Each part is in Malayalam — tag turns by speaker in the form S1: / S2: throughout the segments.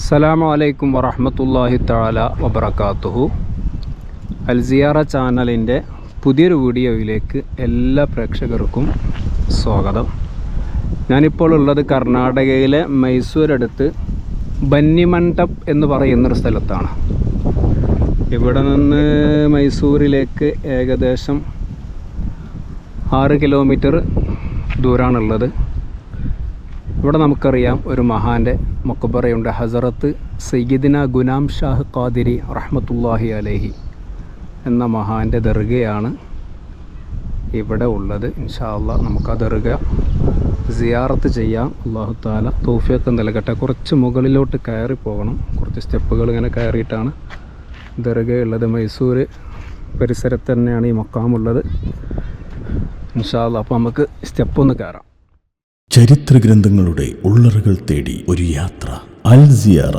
S1: അസ്സലാമു അലൈക്കും വറഹമത്തല്ലാഹി തആല വബറകാതുഹു അൽസിയാറ ചാനലിന്റെ പുതിയൊരു വീഡിയോയിലേക്ക് എല്ലാ പ്രേക്ഷകർക്കും സ്വാഗതം. ഞാനിപ്പോൾ ഉള്ളത് കർണാടകയിലെ മൈസൂർ അടുത്ത് ബന്നിമണ്ഡപ് എന്ന് പറയുന്നൊരു സ്ഥലത്താണ്. ഇവിടെ നിന്ന് മൈസൂരിലേക്ക് ഏകദേശം ആറ് കിലോമീറ്റർ ദൂരമാണുള്ളത് ഇവിടെ നമുക്കറിയാം ഒരു മഹാന്റെ മക്കുബറയുണ്ട് ഹസറത്ത് സയ്യിദിന ഗുനാം ഷാഹ് ഖാദിരി റഹ്മത്തുല്ലാഹി അലൈഹി എന്ന മഹാന്റെ ദർഗയാണ് ഇവിടെ ഉള്ളത്. ഇൻഷാ അള്ളാ നമുക്ക് ആ ദർഗ സിയാറത്ത് ചെയ്യാം. അള്ളാഹു താല തോഫിയൊക്കെ നൽകട്ടെ. കുറച്ച് മുകളിലോട്ട് കയറി പോകണം. കുറച്ച് സ്റ്റെപ്പുകൾ ഇങ്ങനെ കയറിയിട്ടാണ് ദർഗയുള്ളത് മൈസൂർ പരിസരത്ത് തന്നെയാണ് ഈ മക്കാമുള്ളത് ഇൻഷാ അള്ളാ അപ്പോൾ നമുക്ക് സ്റ്റെപ്പൊന്ന് കയറാം.
S2: ചരിത്ര ഗ്രന്ഥങ്ങളുടെ ഉള്ളറുകൾ തേടി ഒരു യാത്ര. അൽ സിയാറ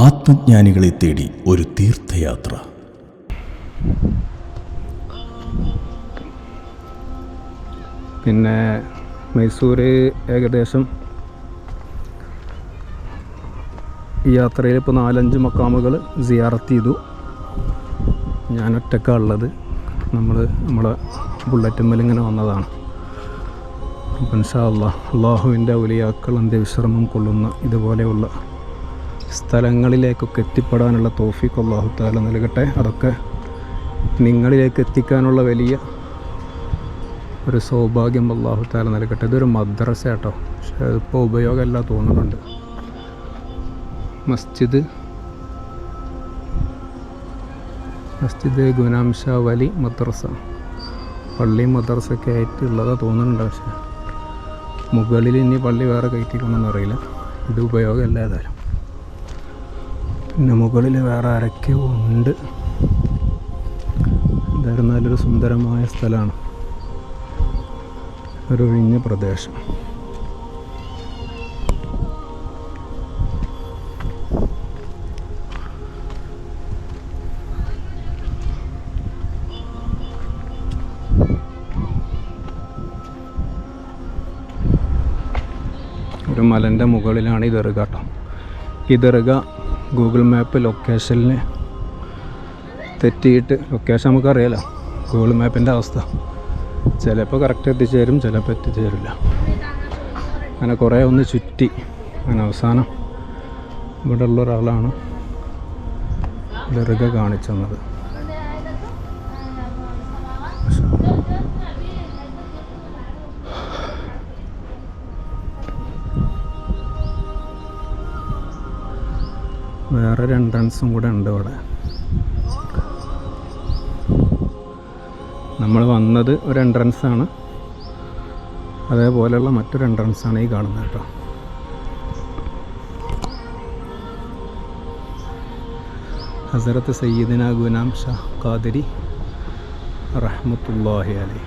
S2: ആത്മജ്ഞാനികളെ തേടി ഒരു തീർത്ഥയാത്ര.
S1: പിന്നെ മൈസൂർ ഏകദേശം ഈ യാത്രയിൽ ഇപ്പോൾ നാലഞ്ച് മക്കാമുകൾ സിയാറത്ത് ചെയ്തു. ഞാൻ ഉള്ളത്. നമ്മൾ നമ്മളെ ബുള്ളറ്റുമ്മൽ ഇങ്ങനെ വന്നതാണ്. അല്ലാ അള്ളാഹുവിന്റെ ഔലിയാക്കൾ അന്ത്യവിശ്രമം കൊള്ളുന്ന ഇതുപോലെയുള്ള സ്ഥലങ്ങളിലേക്കൊക്കെ എത്തിപ്പെടാനുള്ള തോഫിക്ക് അള്ളാഹു താല നൽകട്ടെ. അതൊക്കെ നിങ്ങളിലേക്ക് എത്തിക്കാനുള്ള വലിയ ഒരു സൗഭാഗ്യം അള്ളാഹു താല നൽകട്ടെ. ഇതൊരു മദ്രസ കേട്ടോ. പക്ഷേ ഇപ്പോൾ ഉപയോഗമല്ല തോന്നുന്നുണ്ട്. മസ്ജിദ് മസ്ജിദ് ഗുനാംഷാ വലി മദ്രസ. പള്ളി മദ്രസയൊക്കെ ആയിട്ടുള്ളതാണ് തോന്നുന്നുണ്ട് പക്ഷേ. മുകളിൽ ഇനി പള്ളി വേറെ കയറ്റിക്കൊണ്ടെന്ന് അറിയില്ല. ഇത് ഉപയോഗമല്ല ഏതായാലും. പിന്നെ മുകളിൽ വേറെ അരക്കോ ഉണ്ട്. എന്തായിരുന്നാലൊരു സുന്ദരമായ സ്ഥലമാണ്. ഒരു ഒഴിഞ്ഞ പ്രദേശം. ഒരു മലന്റെ മുകളിലാണ് ഈ ദർഗ കേട്ടോ. ഈ ദർഗ ഗൂഗിൾ മാപ്പ് ലൊക്കേഷനിൽ തെറ്റിയിട്ട് ലൊക്കേഷൻ നമുക്കറിയാലോ ഗൂഗിൾ മാപ്പിന്റെ അവസ്ഥ. ചിലപ്പോൾ കറക്റ്റ് എത്തിച്ചേരും ചിലപ്പോൾ എത്തിച്ചേരില്ല. അങ്ങനെ കുറേ ഒന്ന് ചുറ്റി. അങ്ങനെ അവസാനം ഇവിടെ ഉള്ള ഒരാളാണ് ദർഗ കാണിച്ചു തന്നത് വേറൊരു എൻട്രൻസും കൂടെ ഉണ്ട് ഇവിടെ നമ്മൾ വന്നത് ഒരു എൻട്രൻസ് ആണ്. അതേപോലെയുള്ള മറ്റൊരു എൻട്രൻസ് ആണ് ഈ കാണുന്നത് കേട്ടോ. ഹസരത്ത് സയ്യിദിന ഗുനാം ഷാ ഖാദരി റഹ്മത്തുല്ലാഹി അലൈ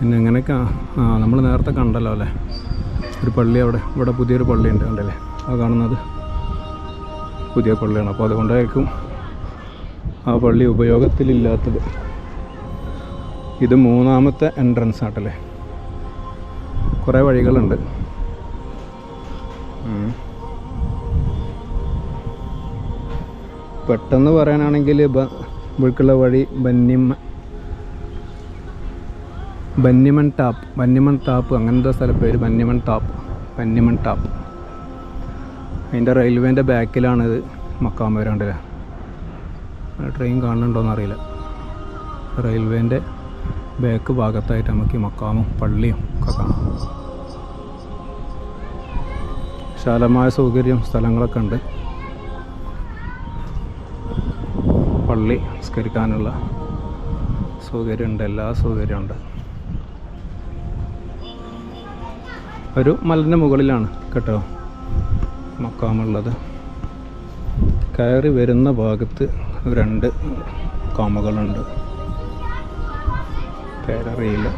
S1: പിന്നെ എങ്ങനെയൊക്കെ ആ നമ്മൾ നേരത്തെ കണ്ടല്ലോ അല്ലേ? ഒരു പള്ളി അവിടെ ഇവിടെ പുതിയൊരു പള്ളി ഉണ്ട് കണ്ടല്ലേ? ആ കാണുന്നത് പുതിയ പള്ളിയാണ്. അപ്പോൾ അതുകൊണ്ടായിരിക്കും ആ പള്ളി ഉപയോഗത്തിലില്ലാത്തത്. ഇത് മൂന്നാമത്തെ എൻട്രൻസ് ആട്ടല്ലേ? കുറേ വഴികളുണ്ട്. പെട്ടെന്ന് പറയാനാണെങ്കിൽ ഇവിടേക്കുള്ള വഴി ബന്നിമ ബന്നിമൺ ടാപ്പ് ബന്യമൺ ടാപ്പ് അങ്ങനത്തെ സ്ഥല പേര് ബന്യമൺ ടാപ്പ് ബന്യമൺ ടാപ്പ്. അതിന്റെ റെയിൽവേന്റെ ബാക്കിലാണിത് മക്കാം വരാണ്ടല്ലേ ട്രെയിൻ കാണുന്നുണ്ടോയെന്ന് അറിയില്ല. റെയിൽവേന്റെ ബാക്ക് ഭാഗത്തായിട്ട് നമുക്ക് ഈ മക്കാമും പള്ളിയും ഒക്കെ കാണാം. വിശാലമായ സൗകര്യം സ്ഥലങ്ങളൊക്കെ ഉണ്ട്. പള്ളി സംസ്കരിക്കാനുള്ള സൗകര്യമുണ്ട് എല്ലാ സൗകര്യമുണ്ട്. ഒരു മലന്റെ മുകളിലാണ് കേട്ടോ മക്കാമുള്ളത്. കയറി വരുന്ന ഭാഗത്ത് രണ്ട് കാമകളുണ്ട്. പേരറിയില്ല.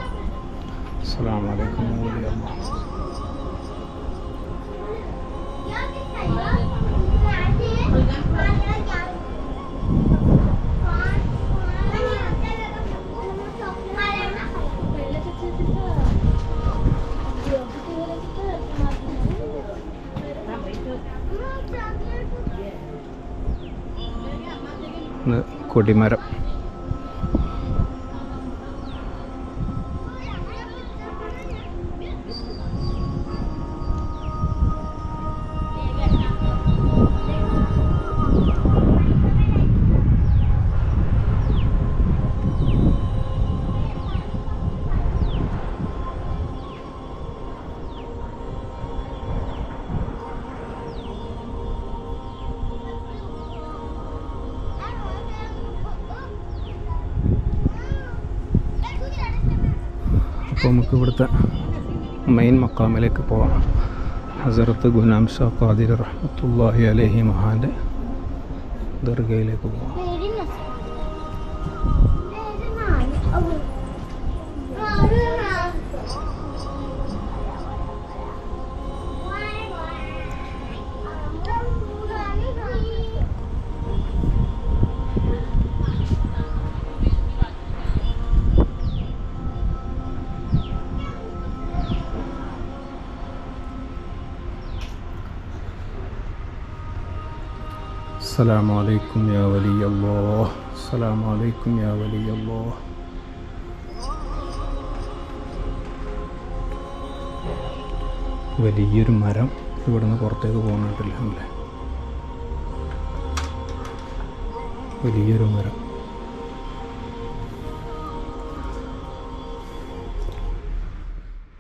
S1: വലൈക്കും വാഹമത്തുള്ളാഹി.
S3: Hãy
S1: കൊടിമരം. അപ്പോൾ നമുക്ക് ഇവിടുത്തെ മെയിൻ മക്കാമിലേക്ക് പോവാം. ഹസരത്ത് ഗുലാം ഷാ ഖാദിർ റഹ്മത്തുല്ലാഹി അലഹി മഹാന്റെ ദർഗയിലേക്ക് പോവാം. السلام عليكم يا ولي الله السلام عليكم يا ولي الله വലിയൊരു മരം ഇവിടുന്ന് പുറത്തേക്ക് പോകുന്നിട്ടില്ല അല്ലേ വലിയൊരു മരം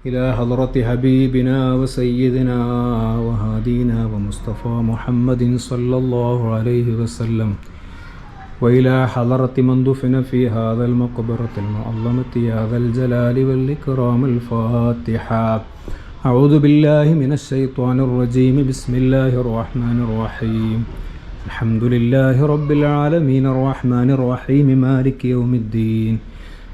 S1: إلى حضرة حبيبنا وسيدنا وهادينا ومصطفى محمد صلى الله عليه وسلم. وإلى حضرة من دفن في هذا المقبرة المعظمة يا ذا الجلال والإكرام الفاتحة. أعوذ بالله من الشيطان الرجيم. بسم الله الرحمن الرحيم. الحمد لله رب العالمين الرحمن الرحيم. مالك يوم الدين.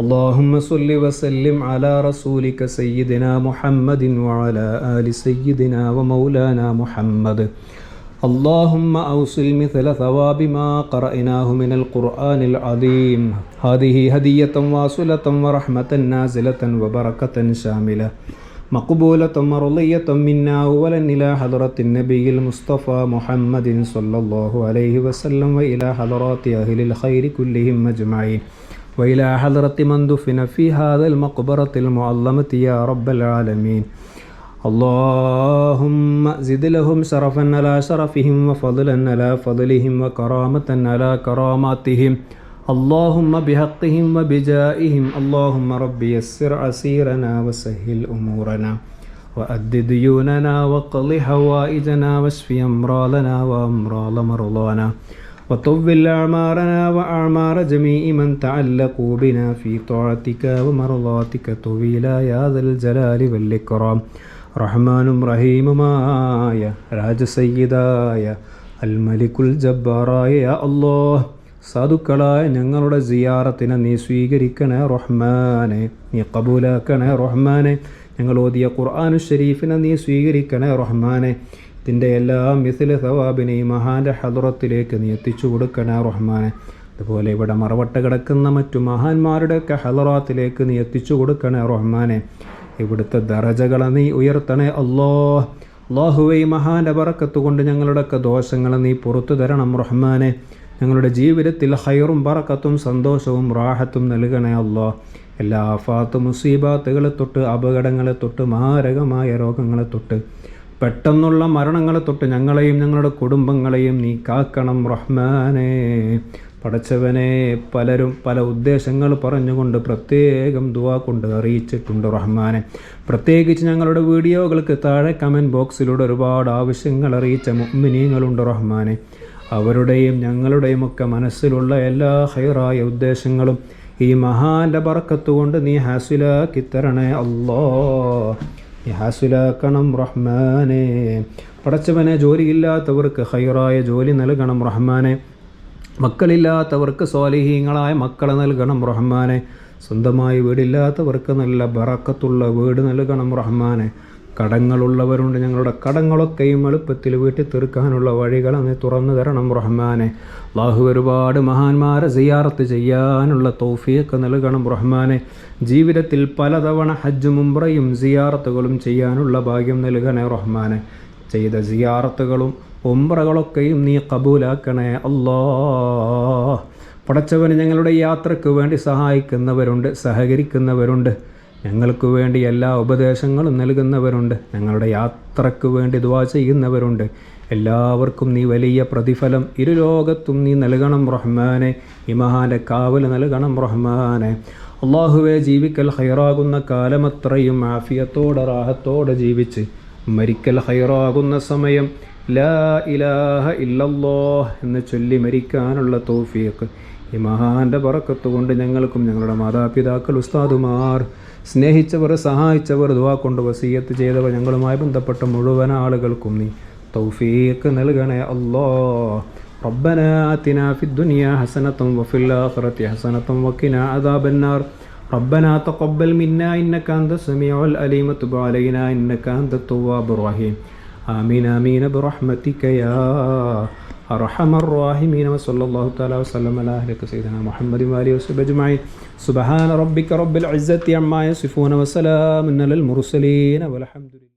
S1: اللهم صل وسلم على رسولك سيدنا محمد وعلى آل سيدنا ومولانا محمد اللهم أوصل مثل ثواب ما قرأناه من القرآن العظيم هذه هدية واصلة ورحمة نازلة وبركة شاملة مقبولة مرضية منا أولا إلى حضرة النبي المصطفى محمد صلى الله عليه وسلم وإلى حضرات أهل الخير كلهم أجمعين وإلى حضرة من دفن في هذا المقبرة المعظمة يا رب العالمين. اللهم زد لهم شرفا على شرفهم وفضلا على فضلهم وكرامة على كراماتهم. اللهم بحقهم وبجائهم. اللهم رب يسر عسيرنا وسهل أمورنا. وأد ديوننا وقض حوائجنا واشف أمراضنا وأمراض مرضانا. وطول أعمارنا وأعمار جميع من تعلقوا بنا في طاعتك ومرضاتك طويلا يا ذا الجلال والإكرام റഹ്മാനും റഹീമുമായ രാജസയ്യിദായ അൽ മലിക്കുൽ ജബ്ബാറായ അള്ളാഹ് സാധുക്കളായ ഞങ്ങളുടെ സിയാറത്തിനെ നീ സ്വീകരിക്കണേ റഹ്മാനെ നീ കബൂലാക്കണേ റഹ്മാനെ ഞങ്ങൾ ഓതിയ ഖുർആാനു ഷരീഫിനെ നീ സ്വീകരിക്കണേ റഹ്മാനെ ഇതിന്റെ എല്ലാ മിസിൽ സവാബിനെയും മഹാന്റെ ഹദുറത്തിലേക്ക് നീ എത്തിച്ചു കൊടുക്കണേ റഹ്മാനെ. അതുപോലെ ഇവിടെ മറവട്ട കിടക്കുന്ന മറ്റു മഹാന്മാരുടെയൊക്കെ ഹലറാത്തിലേക്ക് നീ എത്തിച്ചു കൊടുക്കണേ റഹ്മാനെ. ഇവിടുത്തെ ദറജകളെ നീ ഉയർത്തണേ അല്ലോ അള്ളാഹുവെ മഹാന്റെ പറക്കത്ത് കൊണ്ട് ഞങ്ങളുടെയൊക്കെ ദോഷങ്ങളെ നീ പുറത്തു തരണം റഹ്മാനെ. ഞങ്ങളുടെ ജീവിതത്തിൽ ഹൈറും പറക്കത്തും സന്തോഷവും റാഹത്തും നൽകണേ അല്ലോ എല്ലാ ആഫാത്ത് മുസീബാത്തുകളെ തൊട്ട് അപകടങ്ങളെ തൊട്ട് മാരകമായ രോഗങ്ങളെ തൊട്ട് പെട്ടെന്നുള്ള മരണങ്ങളെ തൊട്ട് ഞങ്ങളെയും ഞങ്ങളുടെ കുടുംബങ്ങളെയും നീ കാക്കണം റഹ്മാനെ. പടച്ചവനെ പലരും പല ഉദ്ദേശങ്ങൾ പറഞ്ഞുകൊണ്ട് പ്രത്യേകം ദുവാ കൊണ്ട് അറിയിച്ചിട്ടുണ്ട് റഹ്മാനെ. പ്രത്യേകിച്ച് ഞങ്ങളുടെ വീഡിയോകൾക്ക് താഴെ കമന്റ് ബോക്സിലൂടെ ഒരുപാട് ആവശ്യങ്ങൾ അറിയിച്ച മുമ്മിനീങ്ങളുണ്ട് റഹ്മാനെ. അവരുടെയും ഞങ്ങളുടെയും ഒക്കെ മനസ്സിലുള്ള എല്ലാ ഹൈറായ ഉദ്ദേശങ്ങളും ഈ മഹാന്റെ പറക്കത്തുകൊണ്ട് നീ ഹാസിലാക്കി തരണേ അല്ലോ ഹാസിലാക്കണം റഹ്മാനെ. പടച്ചവനെ ജോലിയില്ലാത്തവർക്ക് ഹൈറായ ജോലി നൽകണം റഹ്മാനെ. മക്കളില്ലാത്തവർക്ക് സ്വാലിഹീങ്ങളായ മക്കളെ നൽകണം റഹ്മാനെ. സ്വന്തമായി വീടില്ലാത്തവർക്ക് നല്ല ബറക്കത്തുള്ള വീട് നൽകണം റഹ്മാനെ. കടങ്ങളുള്ളവരുണ്ട്. ഞങ്ങളുടെ കടങ്ങളൊക്കെയും എളുപ്പത്തിൽ വീട്ടിൽ തീർക്കാനുള്ള വഴികൾ അങ്ങ് തുറന്നു തരണം റഹ്മാനെ. അള്ളാഹു ഒരുപാട് മഹാന്മാരെ സിയാറത്ത് ചെയ്യാനുള്ള തോഫിയൊക്കെ നൽകണം റഹ്മാനെ. ജീവിതത്തിൽ പലതവണ ഹജ്ജ് മുംബ്രയും സിയാറത്തുകളും ചെയ്യാനുള്ള ഭാഗ്യം നൽകണേ റഹ്മാനെ. ചെയ്ത സിയാറത്തുകളും ഉംറകളൊക്കെയും നീ കബൂലാക്കണേ അല്ലാ. പടച്ചവന് ഞങ്ങളുടെ യാത്രയ്ക്ക് വേണ്ടി സഹായിക്കുന്നവരുണ്ട് സഹകരിക്കുന്നവരുണ്ട്. ഞങ്ങൾക്ക് വേണ്ടി എല്ലാ ഉപദേശങ്ങളും നൽകുന്നവരുണ്ട്. ഞങ്ങളുടെ യാത്രയ്ക്ക് വേണ്ടി ദുവാ ചെയ്യുന്നവരുണ്ട്. എല്ലാവർക്കും നീ വലിയ പ്രതിഫലം ഇരുലോകത്തും നീ നൽകണം റഹ്മാനെ. ഈ മഹാന്റെ കാവൽ നൽകണം റഹ്മാനെ. അള്ളാഹുവെ ജീവിക്കൽ ഹൈറാകുന്ന കാലമത്രയും ആഫിയത്തോടെ റാഹത്തോടെ ജീവിച്ച് മരിക്കൽ ഹൈറാകുന്ന സമയം ലാ ഇലാഹ ഇല്ലല്ലോ എന്ന് ചൊല്ലി മരിക്കാനുള്ള തോഫിയൊക്കെ ഈ മഹാന്റെ പറക്കത്തുകൊണ്ട് ഞങ്ങൾക്കും ഞങ്ങളുടെ മാതാപിതാക്കൾ ഉസ്താദുമാർ സ്നേഹിച്ചവർ സഹായിച്ചവർ ദുവാ കൊണ്ട് വസീയത്ത് ചെയ്തവർ ഞങ്ങളുമായി ബന്ധപ്പെട്ട മുഴുവൻ ആളുകൾക്കും നീ തൗഫീഖ് നൽകണേ അല്ലോ ربنا آتنا في الدنيا حسنة وفي الآخرة حسنة وقنا عذاب النار ربنا تقبل منا إنك أنت السميع الأليم تب علينا إنك أنت التواب الرحيم آمين آمين برحمتك يا أرحم الراحمين وصلى الله تعالى وسلم على أهلك سيدنا محمد وآله وصحبه أجمعين سبحان ربك رب العزة عما يصفون وسلام على المرسلين والحمد لله